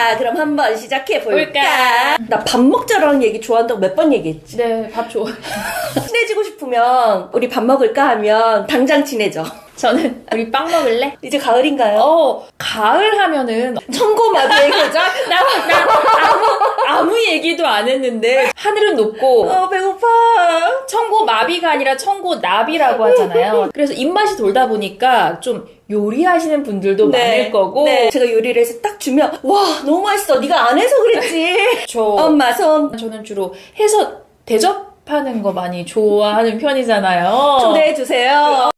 자, 그럼 한번 시작해 볼까? 나 밥 먹자라는 얘기 좋아한다고 몇 번 얘기했지. 네, 밥 좋아. 친해지고 싶으면 우리 밥 먹을까 하면 당장 친해져. 저는 우리 빵 먹을래? 이제 가을인가요? 어, 가을 하면은 청고마비의 계절? 나, 나 아무, 아무 얘기도 안 했는데 하늘은 높고 어, 배고파. 청고 마비가 아니라 청고 나비라고 하잖아요. 그래서 입맛이 돌다 보니까 좀 요리하시는 분들도 많을 거고 네. 제가 요리를 해서 딱 주면 와 너무 맛있어. 네가 안 해서 그랬지. 저 엄마 손 저는 주로 해서 대접하는 거 많이 좋아하는 편이잖아요. 초대해 주세요.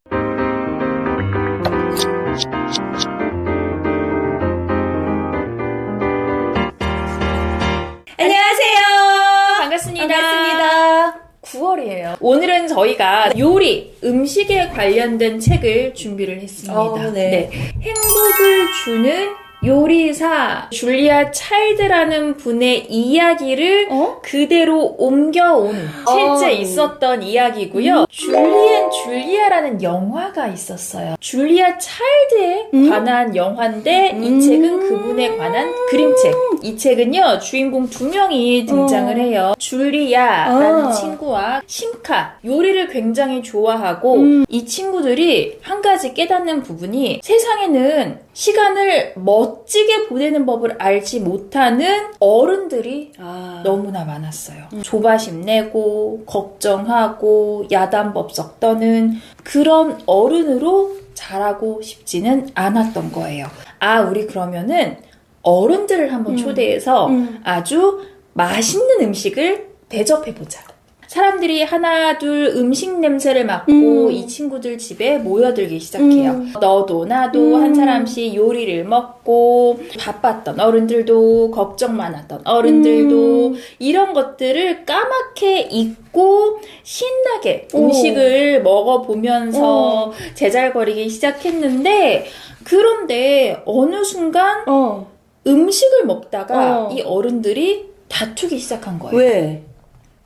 9월이에요. 오늘은 저희가 요리, 음식에 관련된 책을 준비를 했습니다. 어, 네. 행복을 주는 요리사 줄리아 차일드라는 분의 이야기를 어? 그대로 옮겨온 실제 어. 있었던 이야기고요. 줄리엔 줄리아라는 영화가 있었어요. 줄리아 차일드에 음? 관한 영화인데 음. 이 책은 그분에 관한 그림책. 이 책은요 주인공 두 명이 등장을 어. 해요. 줄리아라는 어. 친구와 심카 요리를 굉장히 좋아하고 음. 이 친구들이 한 가지 깨닫는 부분이 세상에는 시간을 멋지게 보내는 법을 알지 못하는 어른들이 아, 너무나 많았어요. 조바심 내고 걱정하고 야단법석 떠는 그런 어른으로 자라고 싶지는 않았던 거예요. 아, 우리 그러면은 어른들을 한번 음. 초대해서 음. 아주 맛있는 음식을 대접해보자. 사람들이 하나 둘 음식 냄새를 맡고 음. 이 친구들 집에 모여들기 시작해요. 음. 너도 나도 음. 한 사람씩 요리를 먹고 바빴던 어른들도 걱정 많았던 어른들도 음. 이런 것들을 까맣게 잊고 신나게 오. 음식을 먹어보면서 제잘거리기 시작했는데 그런데 어느 순간 어. 음식을 먹다가 어. 이 어른들이 다투기 시작한 거예요. 왜?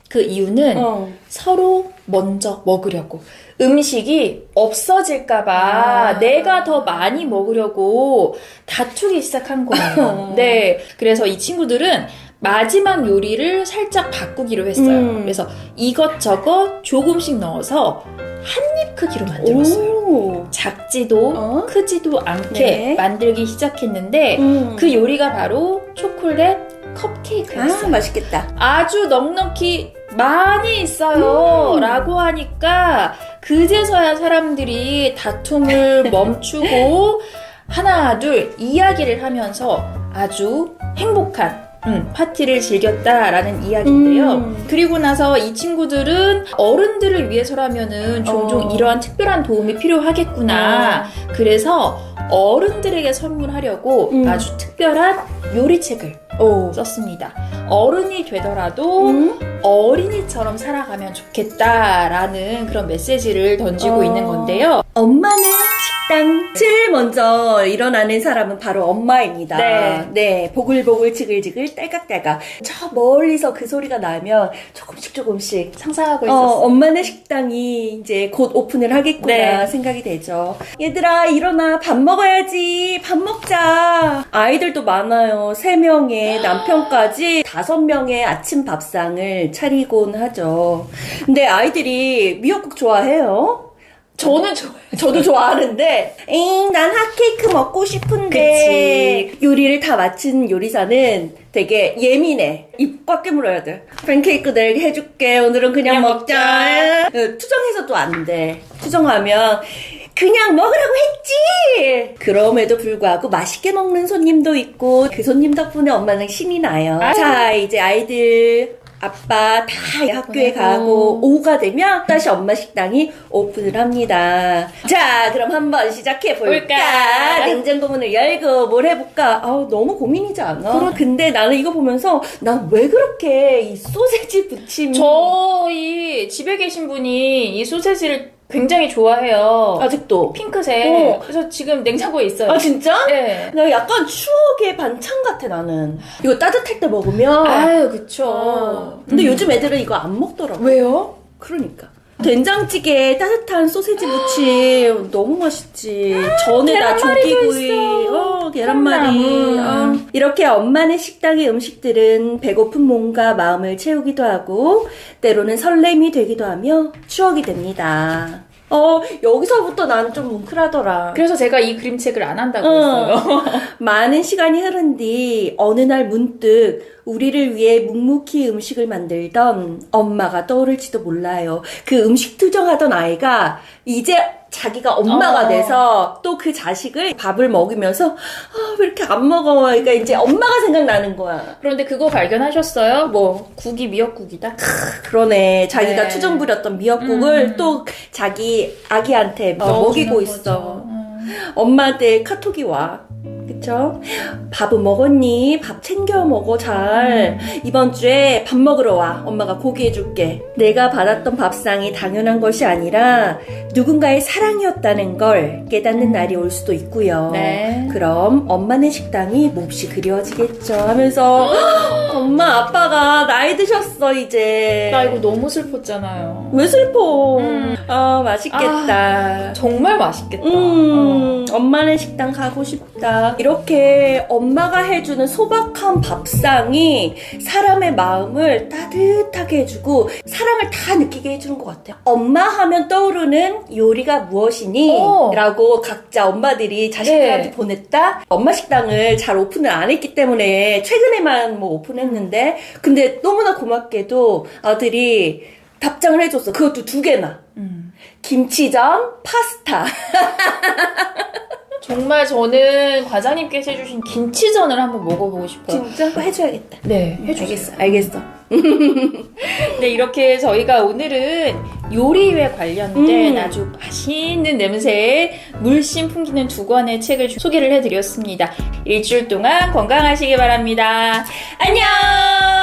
그 이유는 어. 서로 먼저 먹으려고. 음식이 없어질까봐 아. 내가 더 많이 먹으려고 다투기 시작한 거예요. 네. 그래서 이 친구들은 마지막 요리를 살짝 바꾸기로 했어요. 음. 그래서 이것저것 조금씩 넣어서 한 입 크기로 만들었어요. 오. 작지도 어? 크지도 않게 네. 만들기 시작했는데 음. 그 요리가 바로 초콜릿 컵케이크였어요. 아, 맛있겠다. 아주 넉넉히 많이 있어요. 음. 라고 하니까 그제서야 사람들이 다툼을 멈추고 하나, 둘 이야기를 하면서 아주 행복한 음, 파티를 즐겼다라는 이야기인데요. 음. 그리고 나서 이 친구들은 어른들을 위해서라면은 종종 어. 이러한 특별한 도움이 필요하겠구나. 그래서 어른들에게 선물하려고 음. 아주 특별한 요리책을 오. 썼습니다. 어른이 되더라도 음? 어린이처럼 살아가면 좋겠다라는 그런 메시지를 던지고 어. 있는 건데요. 엄마는 식당. 제일 먼저 일어나는 사람은 바로 엄마입니다. 네. 네, 보글보글 지글지글 딸깍딸깍. 저 멀리서 그 소리가 나면 조금씩 조금씩 상상하고 어, 있었어요. 엄마네 식당이 이제 곧 오픈을 하겠구나 네. 생각이 되죠. 얘들아, 일어나. 밥 먹어야지. 밥 먹자. 아이들도 많아요. 세명에 남편까지 다섯 명의 아침 밥상을 차리곤 하죠. 근데 아이들이 미역국 좋아해요. 저는 좋아요. 저도 좋아하는데, 에잉, 난 핫케이크 먹고 싶은데. 요리를 다 마친 요리사는 되게 예민해. 입꽉 깨물어야 돼. 팬케이크들 해줄게. 오늘은 그냥, 그냥 먹자. 먹자. 어, 투정해서도 안 돼. 투정하면 그냥 먹으라고 했지! 그럼에도 불구하고 맛있게 먹는 손님도 있고, 그 손님 덕분에 엄마는 신이 나요. 아유. 자, 이제 아이들, 아빠 다 학교에. 가고, 오후가 되면 다시 엄마 식당이 오픈을 합니다. 자, 그럼 한번 시작해 볼까? 볼까? 냉장고 문을 열고 뭘 해볼까? 아우, 너무 고민이지 않아? 근데 나는 이거 보면서 난 왜 그렇게 이 소세지 부침이 저희 집에 계신 분이 이 소세지를 굉장히 좋아해요. 아직도 핑크색. 어. 그래서 지금 냉장고에 있어요. 아 진짜? 네. 나 약간 추억의 반찬 같아 나는 이거 따뜻할 때 먹으면 아유, 그쵸. 아, 근데 음. 요즘 애들은 이거 안 먹더라고 왜요? 그러니까 된장찌개에 따뜻한 소세지 무침 너무 맛있지 전에다 계란말이도 조기구이. 어, 계란말이. 어. 이렇게 엄마네 식당의 음식들은 배고픈 몸과 마음을 채우기도 하고, 때로는 설렘이 되기도 하며 추억이 됩니다. 어, 여기서부터 난 좀 뭉클하더라. 그래서 제가 이 그림책을 안 한다고 어. 했어요. 많은 시간이 흐른 뒤 어느 날 문득 우리를 위해 묵묵히 음식을 만들던 엄마가 떠오를지도 몰라요. 그 음식 투정하던 아이가 이제 자기가 엄마가 어. 돼서 또 그 자식을 밥을 먹이면서 아, 왜 이렇게 안 먹어? 그러니까 이제 엄마가 생각나는 거야. 그런데 그거 발견하셨어요? 뭐 국이 미역국이다. 그러네. 자기가 네. 투정 부렸던 미역국을 음. 또 자기 아기한테 어, 먹이고 있어. 음. 엄마한테 카톡이 와. 그쵸? 밥은 먹었니? 밥 챙겨 먹어, 잘. 이번 주에 밥 먹으러 와. 엄마가 고기 해줄게. 내가 받았던 밥상이 당연한 것이 아니라 누군가의 사랑이었다는 걸 깨닫는 날이 올 수도 있고요. 네. 그럼 엄마네 식당이 몹시 그리워지겠죠. 하면서 엄마, 아빠가 나이 드셨어, 이제. 나 이거 너무 슬펐잖아요. 왜 슬퍼? 음. 아, 맛있겠다. 정말 맛있겠다. 어. 음, 엄마네 식당 가고 싶 다. 이렇게 엄마가 해주는 소박한 밥상이 사람의 마음을 따뜻하게 해주고 사랑을 다 느끼게 해주는 것 같아요. 엄마 하면 떠오르는 요리가 무엇이니? 어. 라고 각자 엄마들이 자식들한테 네. 보냈다? 엄마 식당을 잘 오픈을 안 했기 때문에 최근에만 뭐 오픈했는데 근데 너무나 고맙게도 아들이 답장을 해줬어. 그것도 두 개나. 음. 김치전, 파스타. 정말 저는 과장님께서 해주신 김치전을 한번 먹어보고 싶어요. 진짜? 해줘야겠다. 네, 해주세요. 알겠어, 알겠어. 네, 이렇게 저희가 오늘은 요리에 관련된 음. 아주 맛있는 냄새에 물씬 풍기는 두 권의 책을 소개를 해드렸습니다. 일주일 동안 건강하시기 바랍니다. 안녕!